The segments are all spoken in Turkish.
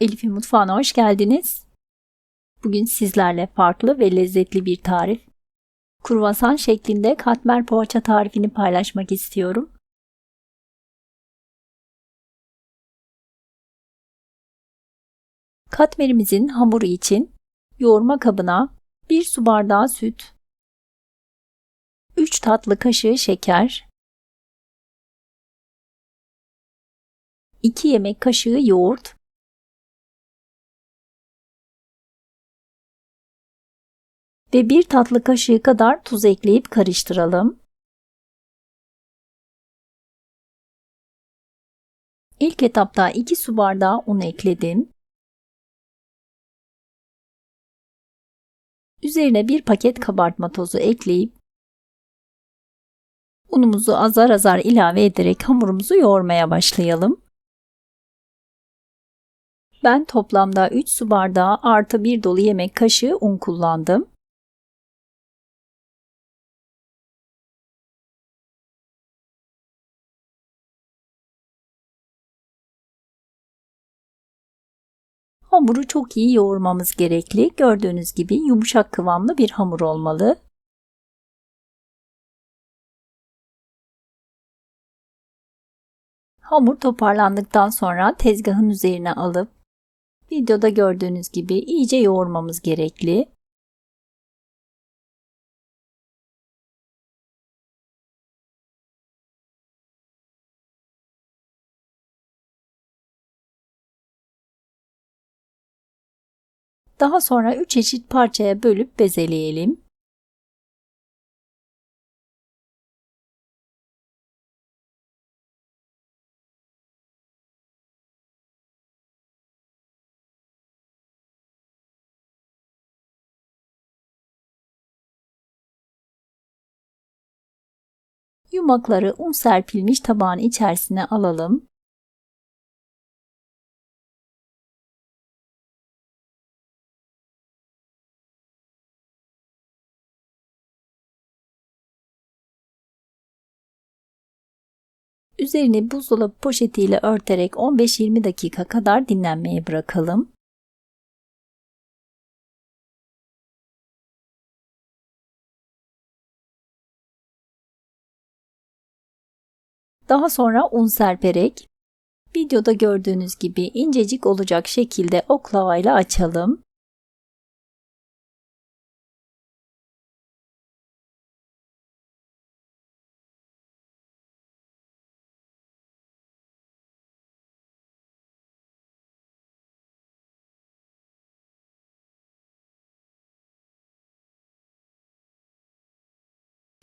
Elif'in mutfağına hoş geldiniz. Bugün sizlerle farklı ve lezzetli bir tarif. Kruvasan şeklinde katmer poğaça tarifini paylaşmak istiyorum. Katmerimizin hamuru için yoğurma kabına 1 su bardağı süt, 3 tatlı kaşığı şeker, 2 yemek kaşığı yoğurt, ve 1 tatlı kaşığı kadar tuz ekleyip karıştıralım. İlk etapta 2 su bardağı un ekledim. Üzerine bir paket kabartma tozu ekleyip unumuzu azar azar ilave ederek hamurumuzu yoğurmaya başlayalım. Ben toplamda 3 su bardağı artı 1 dolu yemek kaşığı un kullandım. Hamuru çok iyi yoğurmamız gerekli. Gördüğünüz gibi yumuşak kıvamlı bir hamur olmalı. Hamur toparlandıktan sonra tezgahın üzerine alıp videoda gördüğünüz gibi iyice yoğurmamız gerekli. Daha sonra 3 eşit parçaya bölüp bezeleyelim. Yumakları un serpilmiş tabağın içerisine alalım. Üzerini buzdolabı poşetiyle örterek 15-20 dakika kadar dinlenmeye bırakalım. Daha sonra un serperek videoda gördüğünüz gibi incecik olacak şekilde oklavayla açalım.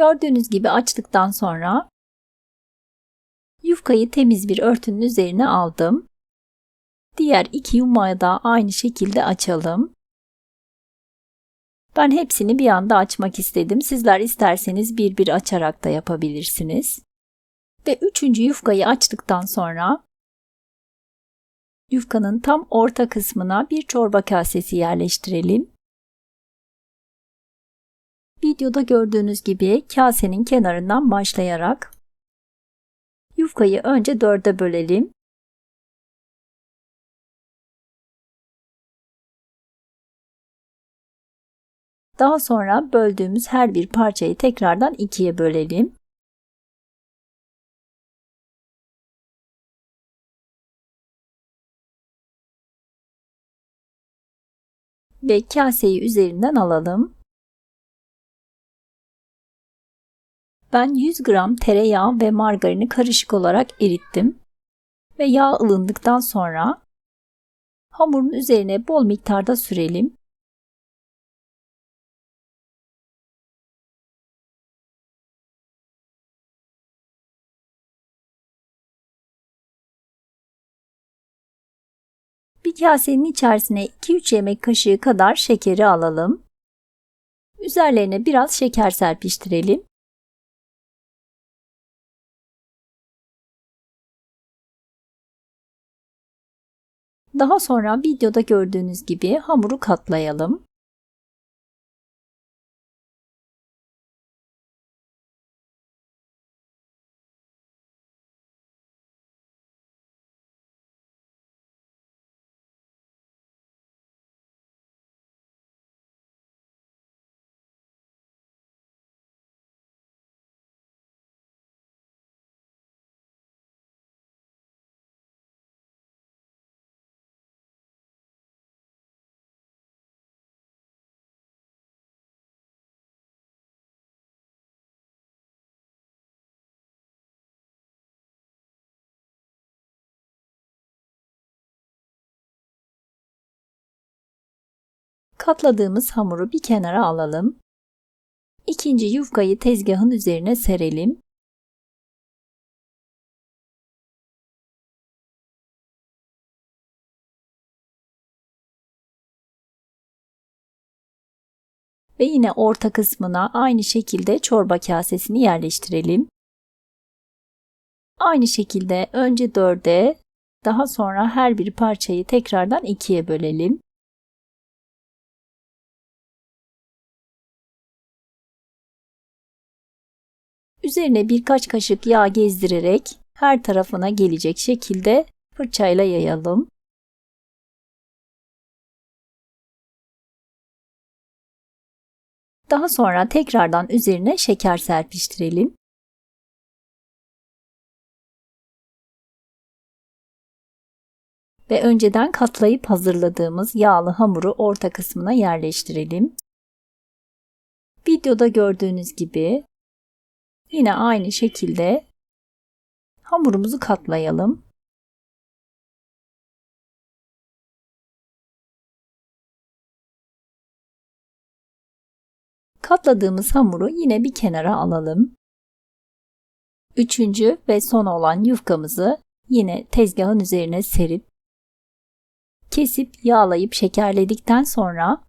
Gördüğünüz gibi açtıktan sonra yufkayı temiz bir örtünün üzerine aldım. Diğer iki yumağı da aynı şekilde açalım. Ben hepsini bir anda açmak istedim. Sizler isterseniz bir bir açarak da yapabilirsiniz. Ve üçüncü yufkayı açtıktan sonra yufkanın tam orta kısmına bir çorba kasesi yerleştirelim. Videoda gördüğünüz gibi kasenin kenarından başlayarak yufkayı önce dörde bölelim. Daha sonra böldüğümüz her bir parçayı tekrardan ikiye bölelim. Ve kaseyi üzerinden alalım. Ben 100 gram tereyağı ve margarini karışık olarak erittim. Ve yağ ılındıktan sonra hamurun üzerine bol miktarda sürelim. Bir kasenin içerisine 2-3 yemek kaşığı kadar şekeri alalım. Üzerlerine biraz şeker serpiştirelim. Daha sonra videoda gördüğünüz gibi hamuru katlayalım. Katladığımız hamuru bir kenara alalım. İkinci yufkayı tezgahın üzerine serelim. Ve yine orta kısmına aynı şekilde çorba kasesini yerleştirelim. Aynı şekilde önce dörde, daha sonra her bir parçayı tekrardan ikiye bölelim. Üzerine birkaç kaşık yağ gezdirerek her tarafına gelecek şekilde fırçayla yayalım. Daha sonra tekrardan üzerine şeker serpiştirelim. Ve önceden katlayıp hazırladığımız yağlı hamuru orta kısmına yerleştirelim. Videoda gördüğünüz gibi yine aynı şekilde hamurumuzu katlayalım. Katladığımız hamuru yine bir kenara alalım. Üçüncü ve son olan yufkamızı yine tezgahın üzerine serip kesip yağlayıp şekerledikten sonra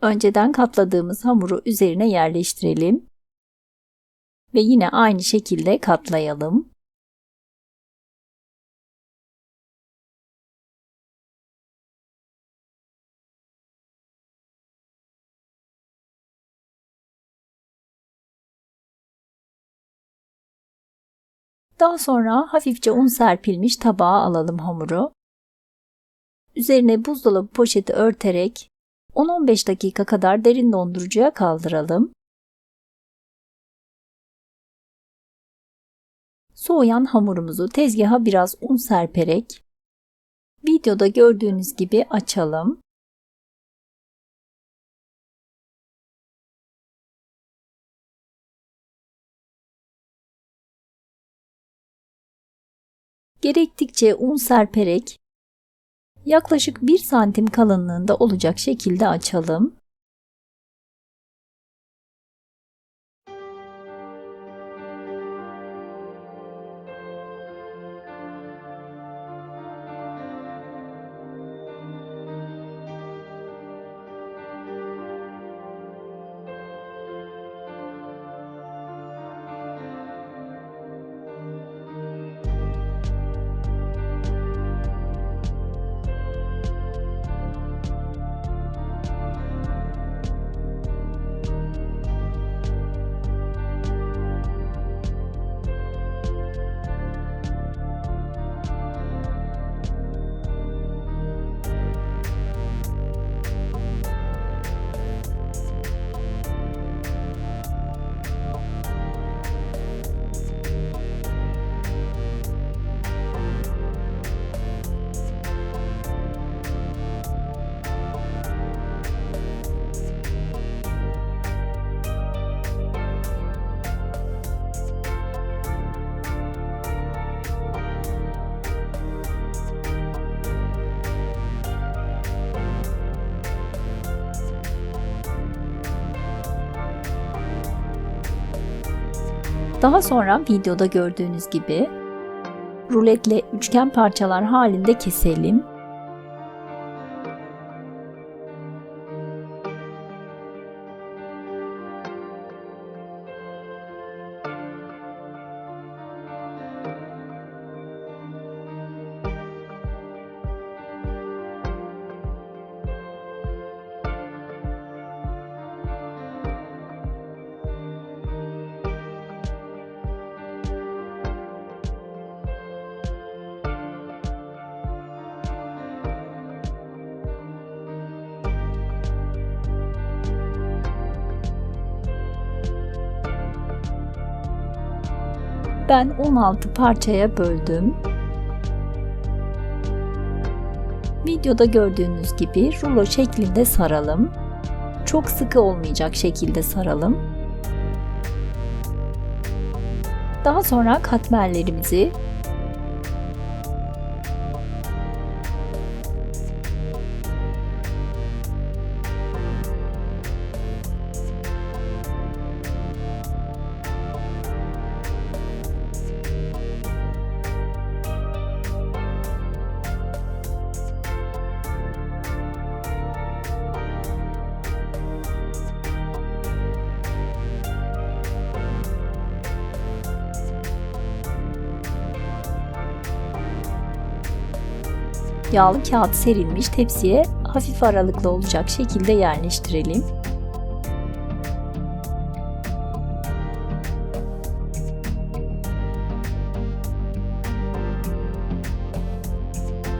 önceden katladığımız hamuru üzerine yerleştirelim ve yine aynı şekilde katlayalım. Daha sonra hafifçe un serpilmiş tabağa alalım hamuru. Üzerine buzdolabı poşeti örterek 10-15 dakika kadar derin dondurucuya kaldıralım. Soğuyan hamurumuzu tezgaha biraz un serperek videoda gördüğünüz gibi açalım. Gerektikçe un serperek yaklaşık 1 santim kalınlığında olacak şekilde açalım. Daha sonra videoda gördüğünüz gibi ruletle üçgen parçalar halinde keselim. Ben 16 parçaya böldüm. Videoda gördüğünüz gibi rulo şeklinde saralım. Çok sıkı olmayacak şekilde saralım. Daha sonra katmerlerimizi Yağlı kağıt serilmiş tepsiye hafif aralıklı olacak şekilde yerleştirelim.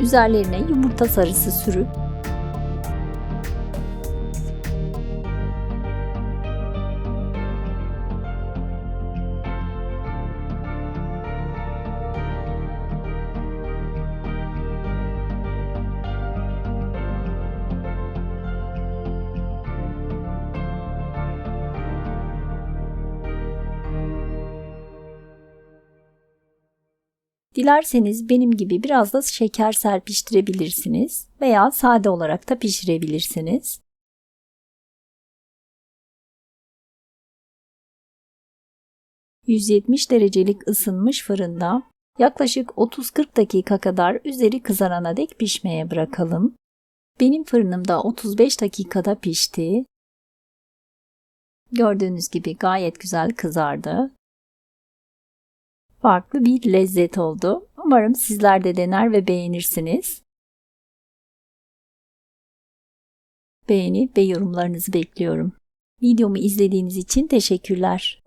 Üzerlerine yumurta sarısı sürüp Dilerseniz benim gibi biraz da şeker serpiştirebilirsiniz veya sade olarak da pişirebilirsiniz. ...170 derecelik ısınmış fırında yaklaşık 30-40 dakika kadar üzeri kızarana dek pişmeye bırakalım. Benim fırınımda 35 dakikada pişti. Gördüğünüz gibi gayet güzel kızardı farklı bir lezzet oldu. Umarım sizler de dener ve beğenirsiniz. Beğeni ve yorumlarınızı bekliyorum. Videomu izlediğiniz için teşekkürler.